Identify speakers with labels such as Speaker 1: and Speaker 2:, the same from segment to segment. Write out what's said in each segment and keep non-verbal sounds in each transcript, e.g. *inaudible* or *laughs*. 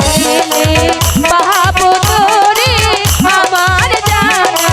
Speaker 1: গেলে আমার জানা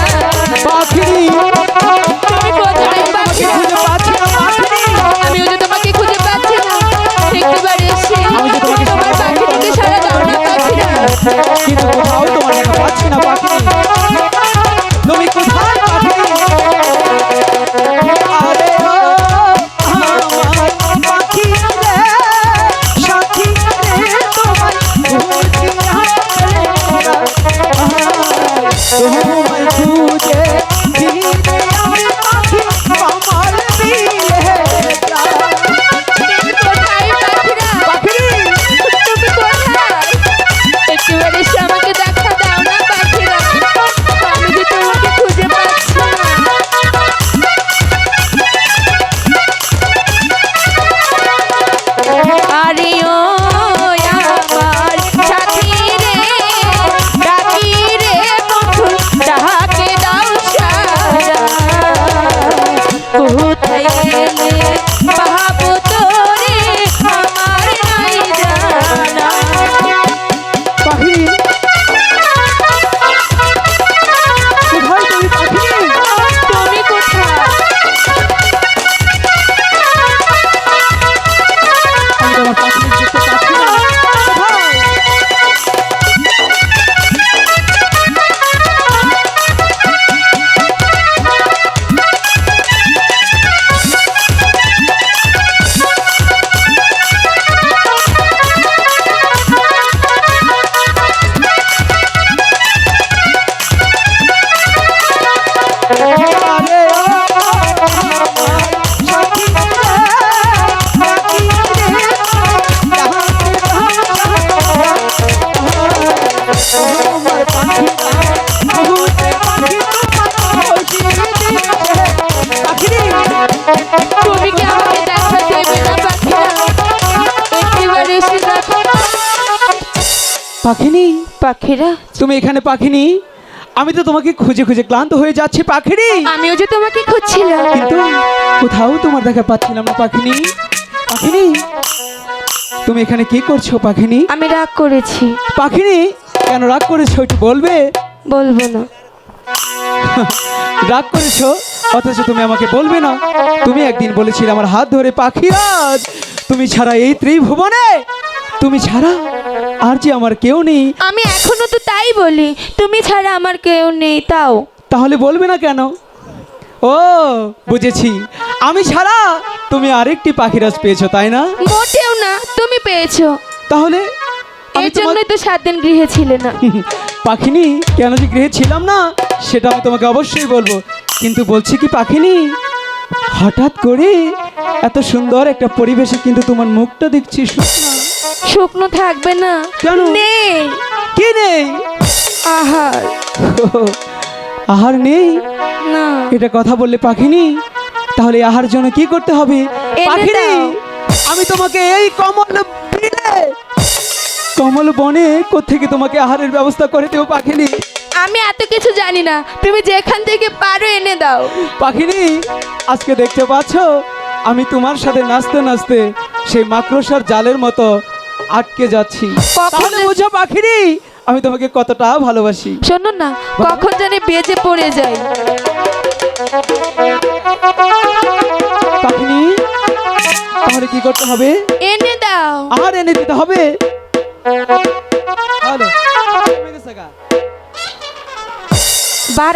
Speaker 2: পাখিনি?
Speaker 1: পাখিরা?
Speaker 2: তুমি এখানে পাখিনি? আমি তো তোমাকে খুঁজে খুঁজে ক্লান্ত হয়ে যাচ্ছি পাখিনি।
Speaker 1: আমিও যে তোমাকে খুঁজছিলাম।
Speaker 2: কিন্তু কোথাও তোমার দেখা পাচ্ছিলাম না পাখিনি। পাখিনি তুমি এখানে কি করছ পাখিনি?
Speaker 1: আমি রাগ করেছি।
Speaker 2: পাখিনি কেন রাগ করেছ একটু বলবে?
Speaker 1: বলব না। *laughs*
Speaker 2: রাগ করেছ অথচ তুমি আমাকে বলবে না। তুমি একদিন বলেছিলে আমার হাত ধরে পাখিরাজ। তুমি ছাড়া এই ত্রিভুবনে তুমি ছাড়া আর যে আমার কেউ নেই।
Speaker 1: আমি এখনও তো তাই বলি তুমি ছাড়া আমার কেউ নেই তাও।
Speaker 2: তাহলে বলবে না কেন? ও বুঝেছি। আমি ছাড়া তুমি আরেকটি পাখিরাজ পেয়েছ তাই না?
Speaker 1: মোটেও না তুমি পেয়েছ।
Speaker 2: তাহলে তোমার
Speaker 1: জন্যই তো সাত দিন গৃহে ছিলে না।
Speaker 2: পাখিনি কেন যে গৃহে ছিলাম না সেটা আমি তোমাকে অবশ্যই বলব। কিন্তু বলছি কি পাখিনি হঠাৎ করে এত সুন্দর একটা পরিবেশে কিন্তু তোমার মুখটা দেখছি শুকনা
Speaker 1: শুকনো থাকবে না।
Speaker 2: কেন?
Speaker 1: নেই।
Speaker 2: কি নেই?
Speaker 1: আহার।
Speaker 2: আহার নেই?
Speaker 1: না।
Speaker 2: এটা কথা বললে পাখিনি? তাহলে আহার জন্য কি করতে হবে? পাখিনি? আমি তোমাকে এই কমল কমল বনে কোত্থেকে তোমাকে আহারের ব্যবস্থা করে দেবো পাখিনি?
Speaker 1: আমি এত কিছু জানি না। তুমি যেখান থেকে পারো এনে দাও।
Speaker 2: পাখিনি? আজকে দেখতে পাচ্ছ আমি তোমার সাথে নাচতে নাচতে সেই মাকড়সার জালের মতো আটকে যাচ্ছি। তাহলে বুঝো পাখিনি আমি তোমাকে কতটা ভালোবাসি।
Speaker 1: শোনো না কখন জানি বেজে পড়ে যায়।
Speaker 2: পাখিনি তাহলে কি করতে হবে?
Speaker 1: এনে দাও।
Speaker 2: আহার এনে দিতে হবে।
Speaker 1: বার